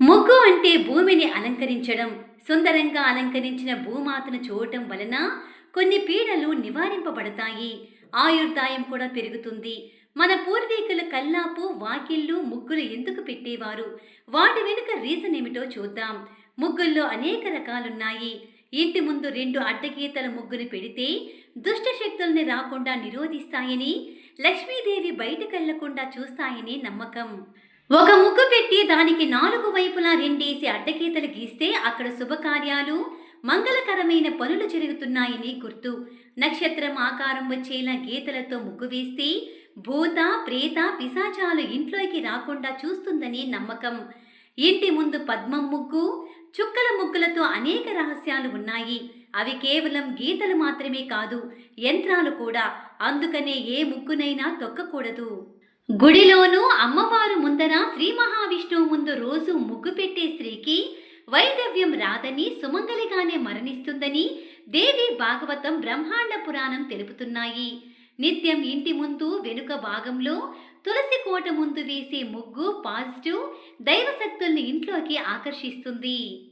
ముగ్గు అంటే భూమిని అలంకరించడం సుందరంగా అలంకరించిన భూమాతను చూడటం వలన కొన్ని పీడలు నివారింపబడతాయి. ఆయుర్దాయం కూడా పెరుగుతుంది. మన పూర్వీకులు కల్లాపు వాకిళ్ళు ముగ్గులు ఎందుకు పెట్టేవారు? వాటి వెనుక రీజన్ ఏమిటో చూద్దాం. ముగ్గుల్లో అనేక రకాలున్నాయి. ఇంటి ముందు రెండు అడ్డగీతల ముగ్గును పెడితే దుష్ట శక్తుల్ని రాకుండా నిరోధిస్తాయని లక్ష్మీదేవి బయటకెళ్ళకుండా చూస్తాయని నమ్మకం. ఒక ముగ్గు పెట్టి దానికి నాలుగు వైపులా రెండేసి అడ్డగీతలు గీస్తే అక్కడ శుభకార్యాలు మంగళకరమైన పనులు జరుగుతున్నాయని గుర్తు. నక్షత్రం ఆకారం వచ్చేలా గీతలతో ముగ్గు వేస్తే భూత ప్రేత పిశాచాలు ఇంట్లోకి రాకుండా చూస్తుందని నమ్మకం. ఇంటి ముందు పద్మం ముగ్గు చుక్కల ముగ్గులతో అనేక రహస్యాలు ఉన్నాయి. అవి కేవలం గీతలు మాత్రమే కాదు యంత్రాలు కూడా. అందుకనే ఏ ముగ్గునైనా తొక్కకూడదు. గుడిలోనూ అమ్మవారు ముందర శ్రీ మహావిష్ణువు ముందు రోజు ముగ్గు పెట్టే స్త్రీకి వైదవ్యం రాదని సుమంగలిగానే మరణిస్తుందని దేవి భాగవతం బ్రహ్మాండ పురాణం తెలుపుతున్నాయి. నిత్యం ఇంటి ముందు వెనుక భాగంలో తులసి కోట ముందు వేసే ముగ్గు పాజిటివ్ దైవశక్తుల్ని ఇంట్లోకి ఆకర్షిస్తుంది.